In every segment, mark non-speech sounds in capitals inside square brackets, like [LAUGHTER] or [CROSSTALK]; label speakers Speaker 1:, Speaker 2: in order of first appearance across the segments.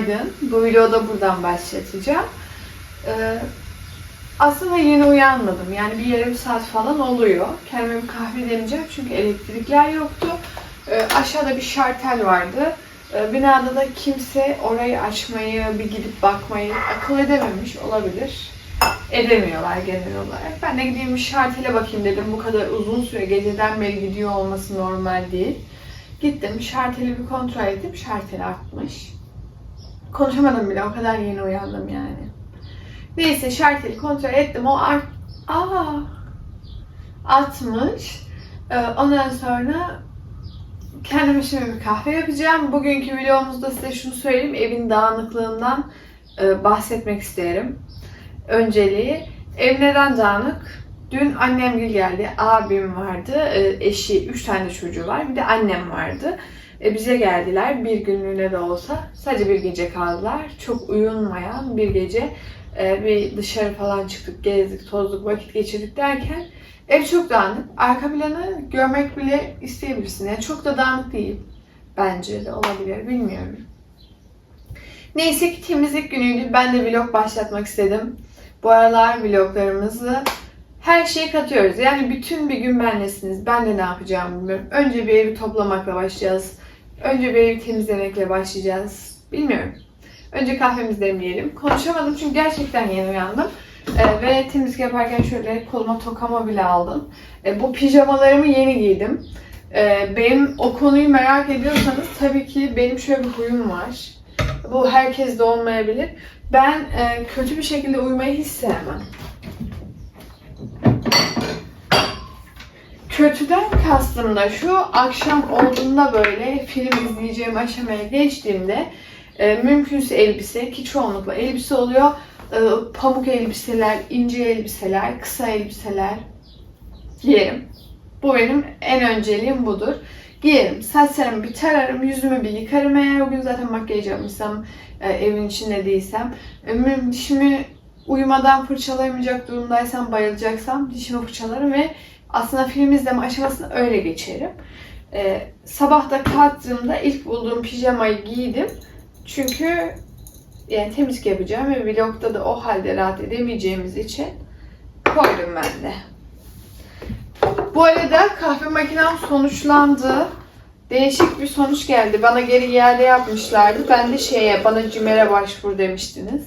Speaker 1: günaydın. Bu videoda buradan başlatacağım. Ee, aslında yeni uyanmadım. Yani bir yarım saat falan oluyor. Kendime bir kahve demeyeceğim çünkü elektrikler yoktu. Ee, aşağıda bir şartel vardı. Ee, binada da kimse orayı açmayı, bir gidip bakmayı akıl edememiş olabilir. Edemiyorlar genel olarak. Ben de gideyim bir şartele bakayım dedim. Bu kadar uzun süre geceden beri gidiyor olması normal değil. Gittim şarteli bir kontrol ettim. Şarteli artmış. Konuşamadım bile o kadar yeni uyandım yani. Neyse şarteli kontrol ettim. O art... Aa! Atmış. Ee, ondan sonra kendime şimdi bir kahve yapacağım. Bugünkü videomuzda size şunu söyleyeyim. Evin dağınıklığından e, bahsetmek isterim. Önceliği. Ev neden dağınık? Dün annem geldi, abim vardı, e, eşi, üç tane çocuğu var, bir de annem vardı. E, bize geldiler bir günlüğüne de olsa. Sadece bir gece kaldılar. Çok uyunmayan bir gece. E, bir dışarı falan çıktık, gezdik, tozduk, vakit geçirdik derken ev çok dağınık. Arka planı görmek bile isteyebilirsin. Yani çok da dağınık değil. Bence de olabilir, bilmiyorum. Neyse ki temizlik günüydü. Ben de vlog başlatmak istedim. Bu aralar vloglarımızı her şeyi katıyoruz. Yani bütün bir gün benlesiniz. Ben de ne yapacağımı bilmiyorum. Önce bir evi toplamakla başlayacağız. Önce bir temizlemekle başlayacağız. Bilmiyorum. Önce kahvemizi demleyelim. Konuşamadım çünkü gerçekten yeni uyandım. Ee, ve temizlik yaparken şöyle koluma tokama bile aldım. Ee, bu pijamalarımı yeni giydim. Ee, benim o konuyu merak ediyorsanız tabii ki benim şöyle bir huyum var. Bu herkes de olmayabilir. Ben e, kötü bir şekilde uyumayı hiç sevmem. Kötüden kastım da şu, akşam olduğunda böyle film izleyeceğim aşamaya geçtiğimde e, mümkünse elbise ki çoğunlukla elbise oluyor. E, pamuk elbiseler, ince elbiseler, kısa elbiseler giyerim. Bu benim en önceliğim budur. Giyerim, saçlarımı bir tararım, yüzümü bir yıkarım eğer o gün zaten makyaj yapmışsam, e, evin içinde değilsem. E, dişimi uyumadan fırçalayamayacak durumdaysam, bayılacaksam dişimi fırçalarım ve aslında film izleme aşamasını öyle geçerim. Ee, sabah da kalktığımda ilk bulduğum pijamayı giydim. Çünkü yani temizlik yapacağım ve vlogda da o halde rahat edemeyeceğimiz için koydum ben de. Bu arada kahve makinem sonuçlandı. Değişik bir sonuç geldi. Bana geri iade yapmışlardı. Ben de şeye, bana CİMER'e başvur demiştiniz.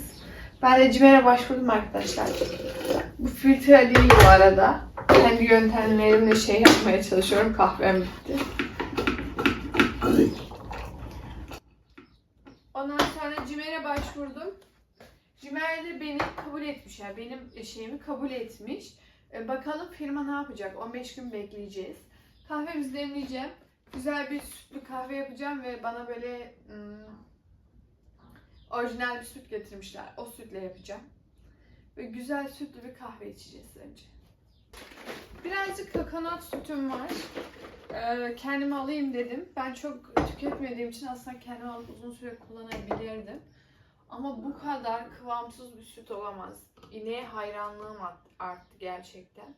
Speaker 1: Ben de CİMER'e başvurdum arkadaşlar. Bu filtre değil bu arada. Kendi yöntemlerimle şey yapmaya çalışıyorum. Kahvem bitti. Ondan sonra CİMER'e başvurdum. CİMER de beni kabul etmiş. Yani benim şeyimi kabul etmiş. E, bakalım firma ne yapacak? 15 gün bekleyeceğiz. Kahvemizi demleyeceğim. Güzel bir sütlü kahve yapacağım ve bana böyle hmm, orijinal bir süt getirmişler. O sütle yapacağım. Ve güzel sütlü bir kahve içeceğiz önce. Birazcık kokonat sütüm var. Ee, kendime alayım dedim. Ben çok tüketmediğim için aslında kendime alıp uzun süre kullanabilirdim. Ama bu kadar kıvamsız bir süt olamaz. İneğe hayranlığım art- arttı gerçekten.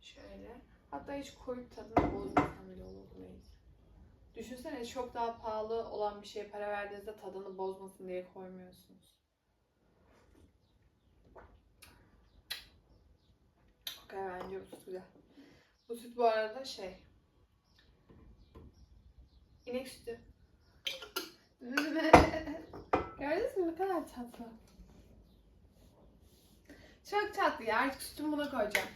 Speaker 1: Şöyle. Hatta hiç koyup tadını bozmasam bile olurdu neyse. Düşünsene çok daha pahalı olan bir şeye para verdiğinizde tadını bozmasın diye koymuyorsunuz. Okay, bence bu süt güzel. Bu süt bu arada şey. İnek sütü. [LAUGHS] Gördünüz mü ne kadar tatlı. Çok tatlı ya. Artık sütümü buna koyacağım.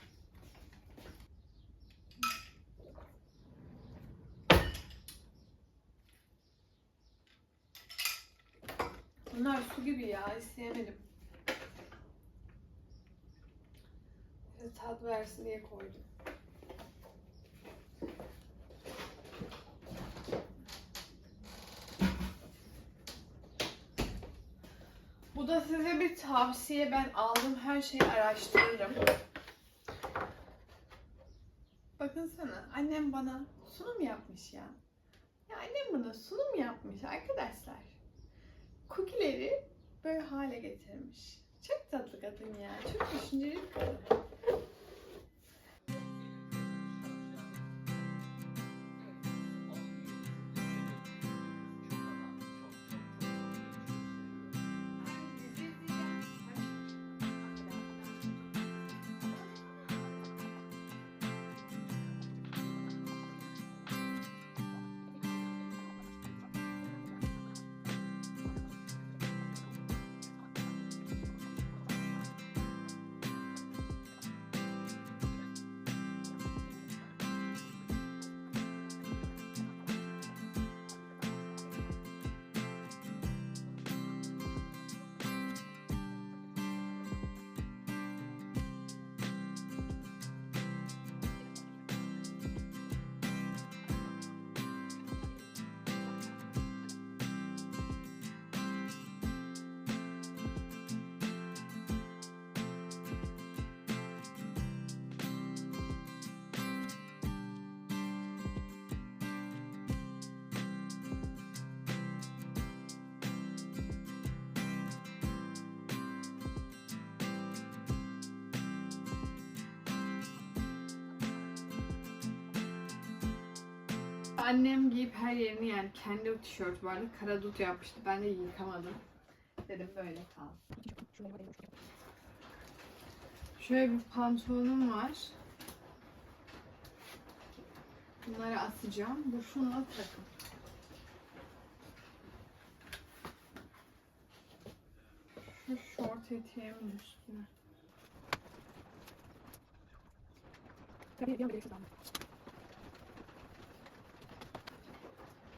Speaker 1: Bunlar su gibi ya. isteyemedim. Biraz tat versin diye koydum. Bu da size bir tavsiye. Ben aldım her şeyi araştırırım. Bakın sana annem bana sunum yapmış ya. Ya annem bana sunum yapmış arkadaşlar. Cookie'leri böyle hale getirmiş. Çok tatlı kadın ya. Çok düşünceli bir kadın. Annem giyip her yerini yani kendi tişört vardı. Kara dut yapmıştı. Ben de yıkamadım. Dedim böyle kalsın. Şöyle bir pantolonum var. Bunları asacağım. Bu şunla takım. Şu şort eteğimin üstüne.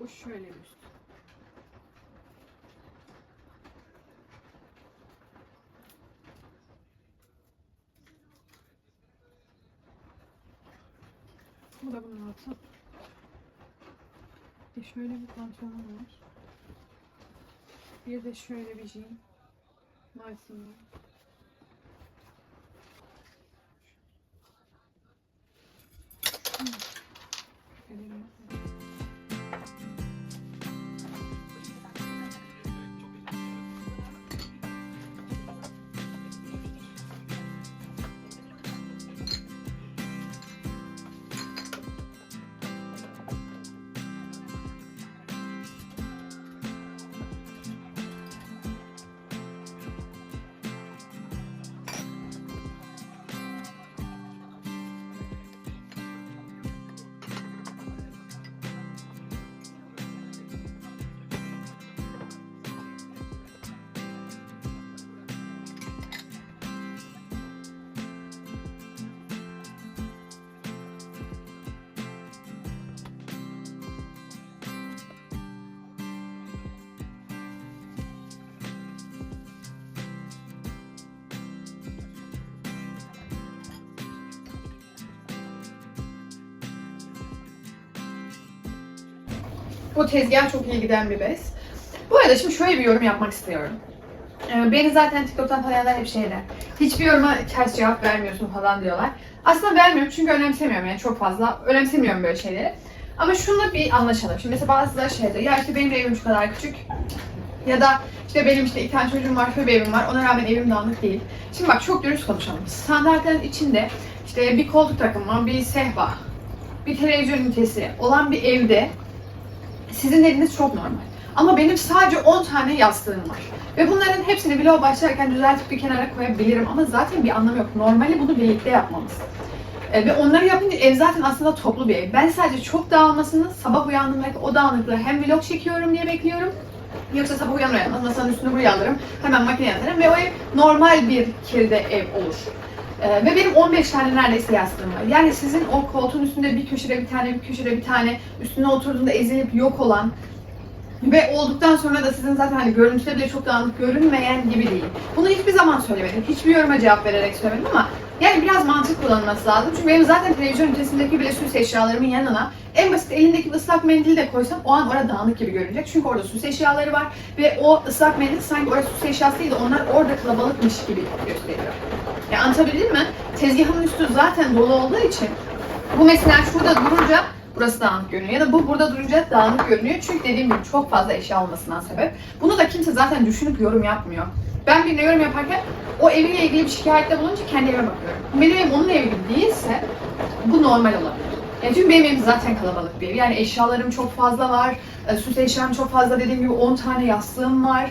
Speaker 1: Bu şöyle bir üst. Bu da bunun altı. Bir şöyle bir pantolon var. Bir de şöyle bir jean. Martin'de. Bu tezgah çok iyi giden bir bez. Bu arada şimdi şöyle bir yorum yapmak istiyorum. Ee, Beni zaten TikTok'tan tanıyanlar hep şeyler. Hiçbir yoruma ters cevap vermiyorsun falan diyorlar. Aslında vermiyorum çünkü önemsemiyorum yani çok fazla. Önemsemiyorum böyle şeyleri. Ama şunla bir anlaşalım. Şimdi mesela bazıları şeyde ya işte benim evim şu kadar küçük. Ya da işte benim işte iki tane çocuğum var, şöyle bir evim var. Ona rağmen evim dağınık değil. Şimdi bak çok dürüst konuşalım. Standartların içinde işte bir koltuk takımı, bir sehpa, bir televizyon ünitesi olan bir evde sizin eviniz çok normal. Ama benim sadece 10 tane yastığım var. Ve bunların hepsini vlog başlarken düzeltip bir kenara koyabilirim ama zaten bir anlamı yok. Normali bunu birlikte yapmamız. E, ve onları yapınca ev zaten aslında toplu bir ev. Ben sadece çok dağılmasını, sabah uyandığımdaki o dağınıklığı hem vlog çekiyorum diye bekliyorum. Yoksa sabah uyanır uyanmaz masanın üstünü buraya alırım, hemen makineye atarım ve o ev normal bir kirde ev olur. Ee, ve benim 15 tane neredeyse yastığım var. Yani sizin o koltuğun üstünde bir köşede bir tane, bir köşede bir tane üstüne oturduğunda ezilip yok olan ve olduktan sonra da sizin zaten hani görüntüde bile çok dağınık görünmeyen gibi değil. Bunu hiçbir zaman söylemedim. Hiçbir yoruma cevap vererek söylemedim ama yani biraz mantık kullanılması lazım. Çünkü benim zaten televizyon ünitesindeki bile süs eşyalarımın yanına en basit elindeki ıslak mendili de koysam o an orada dağınık gibi görünecek. Çünkü orada süs eşyaları var ve o ıslak mendil sanki orada süs eşyası değil de onlar orada kalabalıkmış gibi gösteriyor. Ya anlatabildim mi? Tezgahımın üstü zaten dolu olduğu için bu mesela şurada durunca burası dağınık görünüyor. Ya da bu burada durunca dağınık görünüyor. Çünkü dediğim gibi çok fazla eşya olmasından sebep. Bunu da kimse zaten düşünüp yorum yapmıyor. Ben birine yorum yaparken o eviyle ilgili bir şikayette bulunca kendi evime bakıyorum. Benim evim onun evi değilse bu normal olabilir. Yani çünkü benim evim zaten kalabalık bir ev. Yani eşyalarım çok fazla var. E, Süs eşyam çok fazla dediğim gibi 10 tane yastığım var.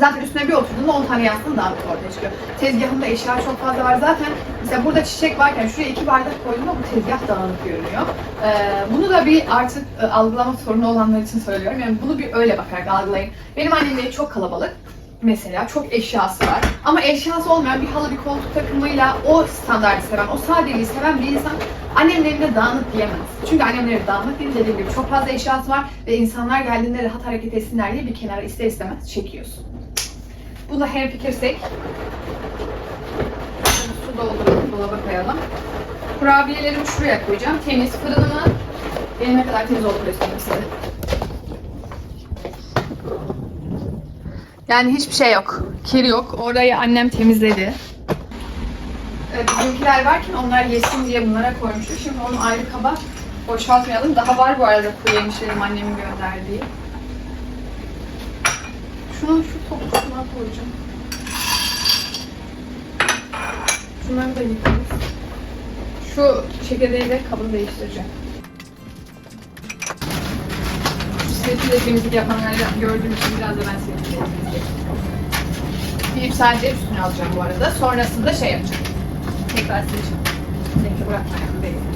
Speaker 1: Zaten üstüne bir oturduğunda 10 tane yastığın dağınık ortaya çıkıyor. Tezgahımda eşya çok fazla var. Zaten mesela burada çiçek varken şuraya iki bardak koyduğumda bu tezgah dağınık görünüyor. Ee, bunu da bir artık e, algılama sorunu olanlar için söylüyorum. Yani bunu bir öyle bakarak algılayın. Benim annemin çok kalabalık. Mesela çok eşyası var. Ama eşyası olmayan bir halı bir koltuk takımıyla o standartı seven, o sadeliği seven bir insan annemin evinde dağınık diyemez. Çünkü annemin evi dağınık değil dediğim gibi çok fazla eşyası var ve insanlar geldiğinde rahat hareket etsinler diye bir kenara ister istemez çekiyorsun. Bunda hemfikirsek su dolduralım, dolaba koyalım. Kurabiyelerimi şuraya koyacağım. Temiz fırınımı benim ne kadar temiz olduğunu göstereyim size. Yani hiçbir şey yok. Kir yok. Orayı annem temizledi. Ee, Bizimkiler varken onlar yesin diye bunlara koymuştuk. Şimdi onu ayrı kaba boşaltmayalım. Daha var bu arada kuru yemişlerim annemin gönderdiği. Şunu şu toplusuna koyacağım. Şunları da yıkarız. Şu çekirdeği de kabını değiştireceğim. Sürekli temizlik yapanları gördüğüm için biraz da ben yapıyorum. Bir sadece üstüne alacağım bu arada. Sonrasında şey yapacağım. Tekrar sileceğim. Renkli bırakmayan değil.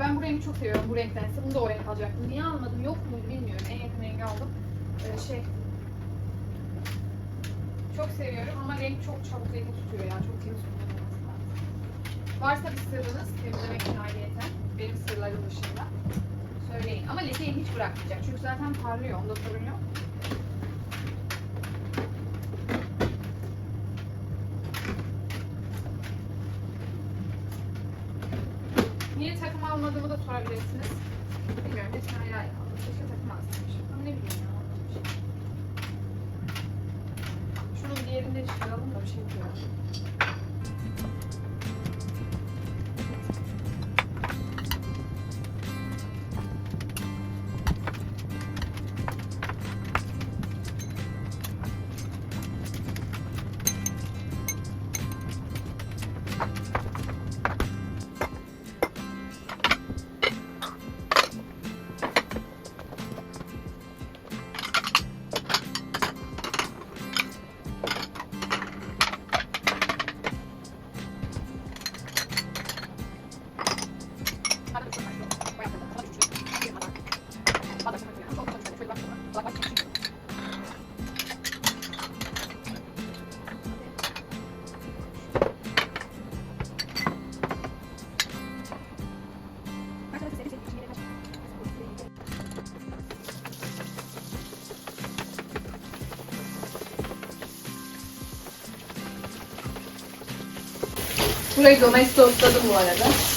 Speaker 1: Ben bu rengi çok seviyorum. Bu renktense. Bunu da o renk alacaktım. Niye almadım? Yok muydu bilmiyorum. En yakın rengi aldım. Ee, şey. Çok seviyorum ama renk çok çabuk rengi tutuyor ya. Çok temiz kullanılması lazım. Varsa bir sırrınız temizlemek için ayrıyeten. Benim sırlarım dışında. Söyleyin. Ama lekeyi hiç bırakmayacak. Çünkü zaten parlıyor. Onda sorun yok. Niye takım sorabilirsiniz. Bilmiyorum. Geçen ay ay aldım. Keşke takım alsaymışım. Ama ne bileyim ya. Şunun diğerini de çıkaralım da bir şey diyorum. Burayı domestosladım bu arada. En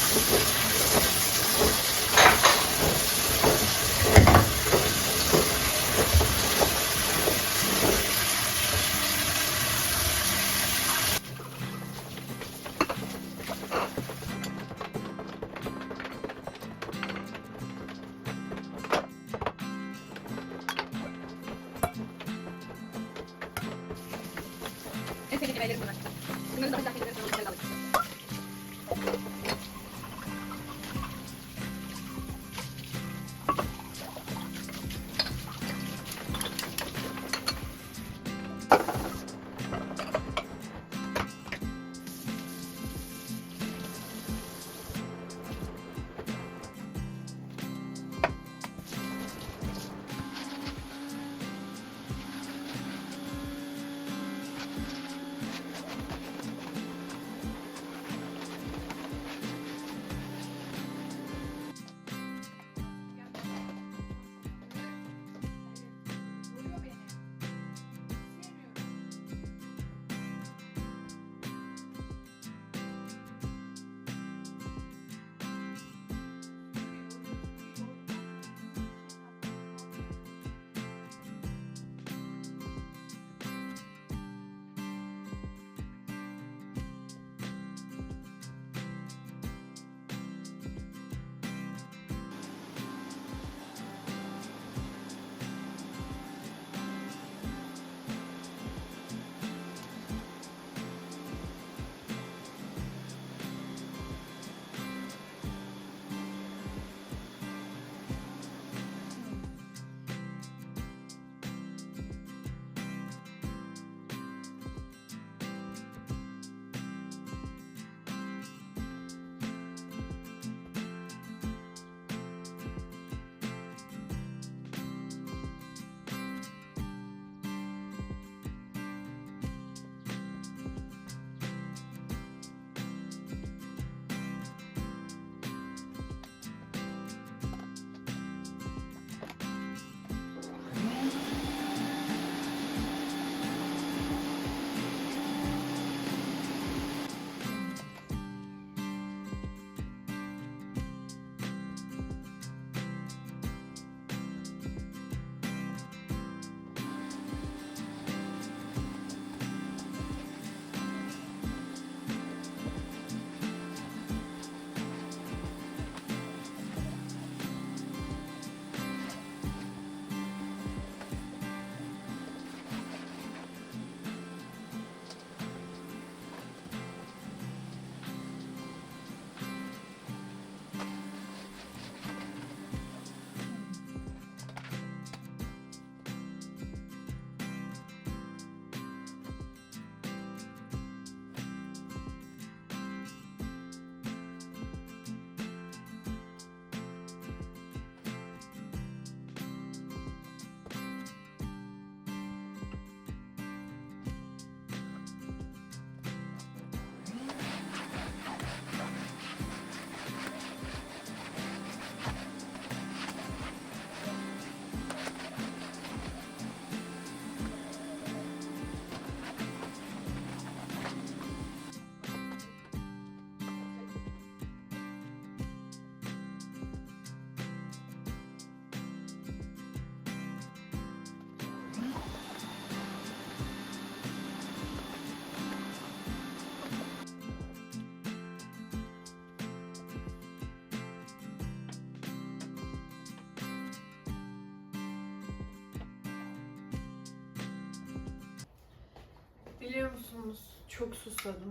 Speaker 1: Biliyor musunuz? Çok susadım.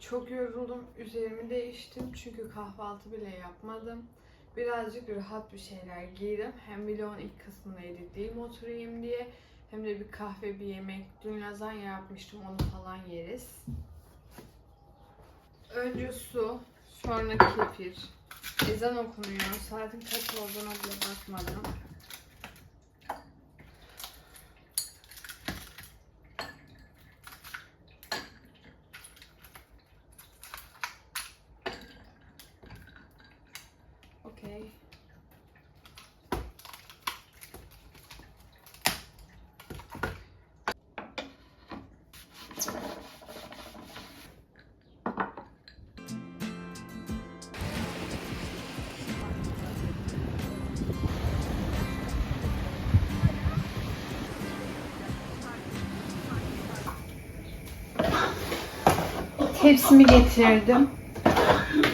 Speaker 1: Çok yoruldum. Üzerimi değiştim çünkü kahvaltı bile yapmadım. Birazcık rahat bir şeyler giydim. Hem vlogun ilk kısmını editleyeyim oturayım diye. Hem de bir kahve, bir yemek. Dün lazanya yapmıştım onu falan yeriz. Önce su, sonra kefir. Ezan okunuyor. Saatin kaç olduğuna bile bakmadım. Tepsimi getirdim.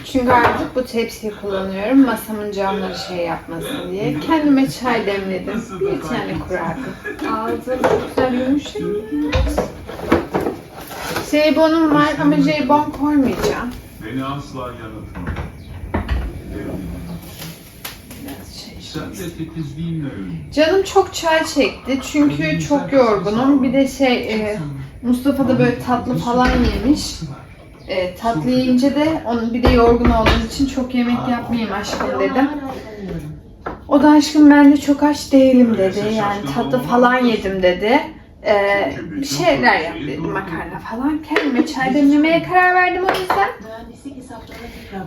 Speaker 1: Çünkü artık bu tepsiyi kullanıyorum. Masamın camları şey yapmasın diye. Kendime çay demledim. Bir tane kurabiye. Aldım. Çok güzel yumuşak. Jelibonum var ama jelibon koymayacağım.
Speaker 2: Beni asla yanıltma.
Speaker 1: Şey. Canım çok çay çekti çünkü çok yorgunum. Bir de şey e, Mustafa da böyle tatlı falan yemiş. E, tatlı yiyince de onun bir de yorgun olduğum için çok yemek yapmayayım aşkım dedim. O da aşkım ben de çok aç değilim dedi. Yani tatlı falan yedim dedi. Ee, bir şeyler yap dedim makarna falan. Kendime çay demlemeye karar verdim o yüzden.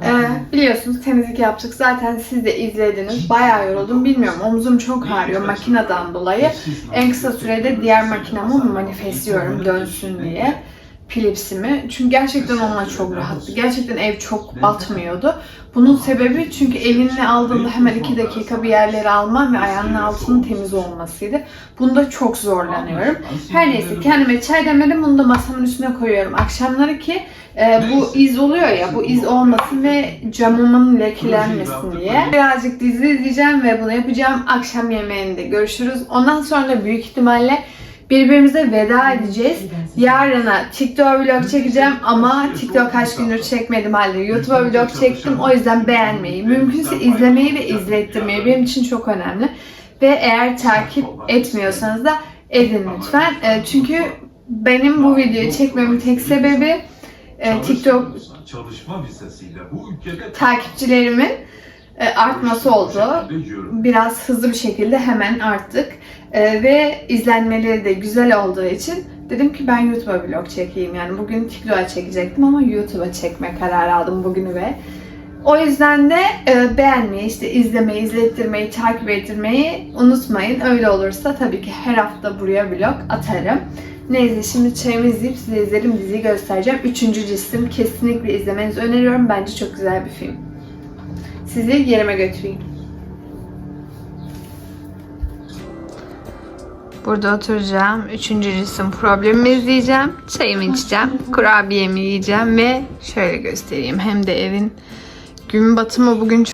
Speaker 1: Ee, biliyorsunuz temizlik yaptık. Zaten siz de izlediniz. Bayağı yoruldum. Bilmiyorum omzum çok ağrıyor makineden dolayı. En kısa sürede diğer makinamı manifestliyorum dönsün diye. Philips'imi. Çünkü gerçekten onunla çok rahattı. Gerçekten ev çok batmıyordu. Bunun sebebi çünkü elinle aldığında hemen iki dakika bir yerleri almam ve ayağının altının temiz olmasıydı. Bunda çok zorlanıyorum. Her neyse kendime çay demledim. Bunu da masamın üstüne koyuyorum. Akşamları ki e, bu iz oluyor ya bu iz olmasın ve camımın lekelenmesin diye. Birazcık dizi izleyeceğim ve bunu yapacağım. Akşam yemeğinde görüşürüz. Ondan sonra da büyük ihtimalle birbirimize veda edeceğiz. Yarına TikTok vlog çekeceğim ama TikTok kaç gündür çekmedim halde YouTube'a vlog çektim. O yüzden beğenmeyi, mümkünse izlemeyi ve izlettirmeyi benim için çok önemli. Ve eğer takip etmiyorsanız da edin lütfen. E, çünkü benim bu videoyu çekmemin tek sebebi e, TikTok
Speaker 2: çalışma vizesiyle bu ülkede
Speaker 1: takipçilerimin artması oldu. Biraz hızlı bir şekilde hemen arttık. E, ve izlenmeleri de güzel olduğu için dedim ki ben YouTube'a vlog çekeyim. Yani bugün TikTok'a çekecektim ama YouTube'a çekme kararı aldım bugünü ve o yüzden de e, beğenmeyi, işte izlemeyi, izlettirmeyi, takip ettirmeyi unutmayın. Öyle olursa tabii ki her hafta buraya vlog atarım. Neyse şimdi çayımı izleyip size izlerim diziyi göstereceğim. Üçüncü cisim kesinlikle izlemenizi öneriyorum. Bence çok güzel bir film. Sizi yerime götüreyim. Burada oturacağım. Üçüncü cisim problemimi izleyeceğim. Çayımı içeceğim. [LAUGHS] Kurabiyemi yiyeceğim ve şöyle göstereyim. Hem de evin gün batımı bugün çok